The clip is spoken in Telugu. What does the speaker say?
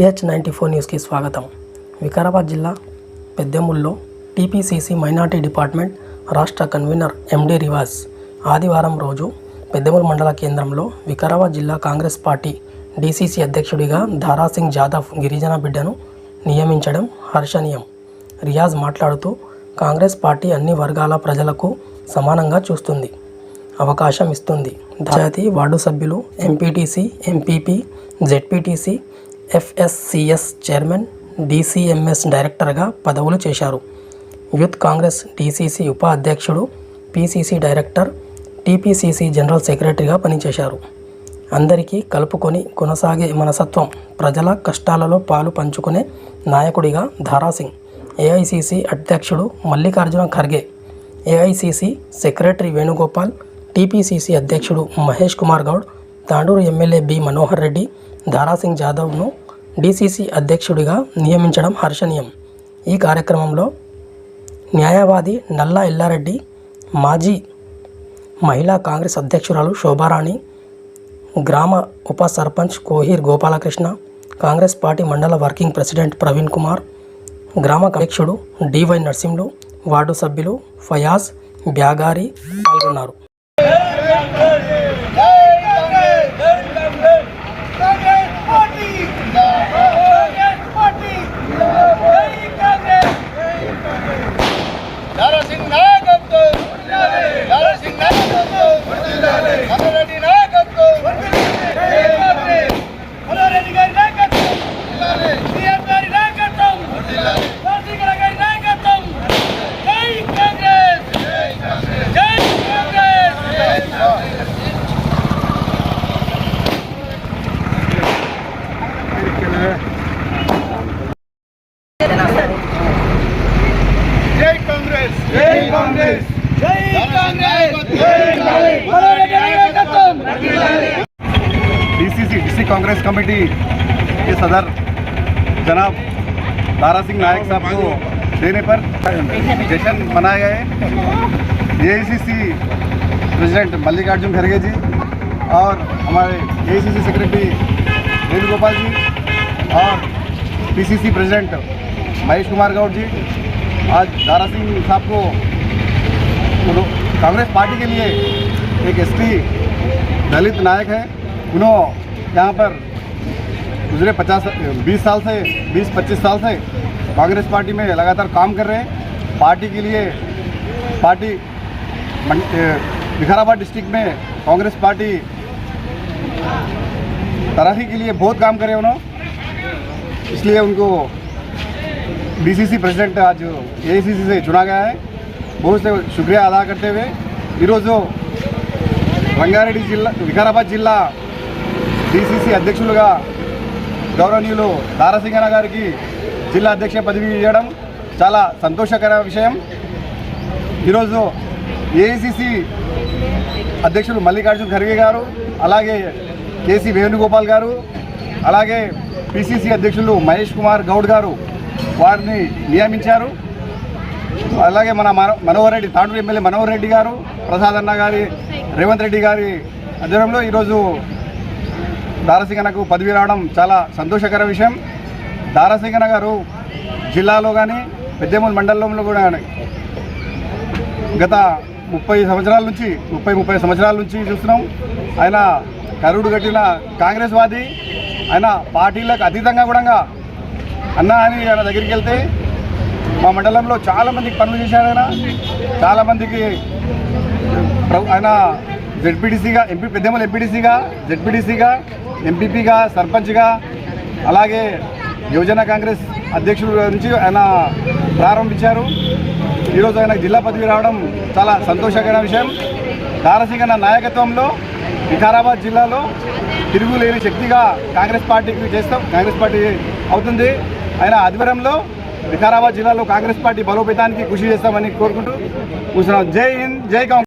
టీహెచ్ నైంటీ ఫోర్ న్యూస్కి స్వాగతం. వికారాబాద్ జిల్లా పెద్దెముల్లో టీపీసీసీ మైనార్టీ డిపార్ట్మెంట్ రాష్ట్ర కన్వీనర్ ఎండి రివాజ్ ఆదివారం రోజు పెద్దెముల్ మండల కేంద్రంలో వికారాబాద్ జిల్లా కాంగ్రెస్ పార్టీ డీసీసీ అధ్యక్షుడిగా దారాసింగ్ జాదవ్ గిరిజన బిడ్డను నియమించడం హర్షణీయం. రియాజ్ మాట్లాడుతూ కాంగ్రెస్ పార్టీ అన్ని వర్గాల ప్రజలకు సమానంగా చూస్తుంది అవకాశం ఇస్తుంది. జాతి వార్డు సభ్యులు MPTC MPP ZPTC FSCS chairman DCMS డైరెక్టర్గా పదవులు చేశారు. యూత్ కాంగ్రెస్ డీసీసీ ఉపాధ్యక్షుడు PCC PCC director TPCC general సెక్రటరీగా పనిచేశారు. అందరికీ కలుపుకొని కొనసాగే మనసత్వం ప్రజల కష్టాలలో పాలు పంచుకునే నాయకుడిగా ధారాసింగ్ ఏఐసిసి అధ్యక్షుడు Mallikarjuna Kharge AICC secretary Venugopal TPCC అధ్యక్షుడు మహేష్ కుమార్ గౌడ్ తాండూరు ఎమ్మెల్యే బి మనోహర్ రెడ్డి దారాసింగ్ జాదవ్ను డీసీసీ అధ్యక్షుడిగా నియమించడం హర్షణీయం. ఈ కార్యక్రమంలో న్యాయవాది నల్లా ఎల్లారెడ్డి మాజీ మహిళా కాంగ్రెస్ అధ్యక్షురాలు శోభారాణి గ్రామ ఉప సర్పంచ్ కోహీర్ గోపాలకృష్ణ కాంగ్రెస్ పార్టీ మండల వర్కింగ్ ప్రెసిడెంట్ ప్రవీణ్ కుమార్ గ్రామ అధ్యక్షుడు డివై నర్సింహులు వార్డు సభ్యులు ఫయాజ్ బ్యాగారి పాల్గొన్నారు. डीसीसी डीसी कांग्रेस कमेटी के सदर जनाब दारा सिंह नायक साहब को देने पर जश्न मनाया है। एआईसीसी प्रेसिडेंट मल्लिकार्जुन खड़गे जी और हमारे एआईसीसी सेक्रेटरी वेणुगोपाल जी और पीसीसी प्रेसिडेंट महेश कुमार गौड़ जी। आज दारा सिंह साहब को कांग्रेस पार्टी के लिए एक एसटी दलित नायक है उन्होंने यहाँ पर गुजरे पचास बीस साल से बीस पच्चीस साल से कांग्रेस पार्टी में लगातार काम कर रहे हैं पार्टी के लिए पार्टी मन- ए, विकाराबाद डिस्ट्रिक्ट में कांग्रेस पार्टी तरक्की के लिए बहुत काम करे उन्होंने इसलिए उनको डीसीसी प्रेसिडेंट आज एआईसीसी से चुना गया है बहुत से शुक्रिया अदा करते हुए ఈరోజు రంగారెడ్డి జిల్లా వికారాబాద్ జిల్లా డిసిసి అధ్యక్షులుగా గౌరవనీయులు దారాసింగన గారికి జిల్లా అధ్యక్ష పదవి ఇవ్వడం చాలా సంతోషకర విషయం. ఈరోజు ఏఐసిసి అధ్యక్షులు మల్లికార్జున ఖర్గే గారు అలాగే కేసీ వేణుగోపాల్ గారు అలాగే పిసిసి అధ్యక్షులు మహేష్ కుమార్ గౌడ్ గారు వారిని నియమించారు. అలాగే మన మన మనోహర్ రెడ్డి తాండూరు ఎమ్మెల్యే మనోహర్ రెడ్డి గారు ప్రసాద్ అన్న గారి రేవంత్ రెడ్డి గారి ఆధ్వర్యంలో ఈరోజు దారసింగనకు పదవి రావడం చాలా సంతోషకర విషయం. దారసింగన గారు జిల్లాలో కానీ పెద్దమూలు మండలంలో కూడా గత ముప్పై సంవత్సరాల నుంచి ముప్పై ముప్పై సంవత్సరాల నుంచి చూస్తున్నాం. ఆయన కరుడు కట్టిన కాంగ్రెస్ వాది ఆయన పార్టీలకు అతీతంగా కూడా అన్న అని ఆయన దగ్గరికి వెళ్తే మా మండలంలో చాలామందికి పనులు చేశాడు ఆయన. చాలామందికి ఆయన జెడ్పీటీసీగా ఎంపీ పెద్దమ్మల ఎంపీటీసీగా జెడ్పీటీసీగా ఎంపీపీగా సర్పంచ్గా అలాగే యువజన కాంగ్రెస్ అధ్యక్షుడు నుంచి ఆయన ప్రారంభించారు. ఈరోజు ఆయన జిల్లా పదవి రావడం చాలా సంతోషకరమైన విషయం. దారసింగన నాయకత్వంలో వికారాబాద్ జిల్లాలో తిరుగులేని శక్తిగా కాంగ్రెస్ పార్టీకి చేస్తాం కాంగ్రెస్ పార్టీ అవుతుంది. ఆయన ఆధ్వర్యంలో వికారాబాద్ జిల్లాలో కాంగ్రెస్ పార్టీ బలోపేతానికి కృషి చేస్తామని కోరుకుంటూ కూర్చున్నాం. జై హింద్ జై కాంగ్రెస్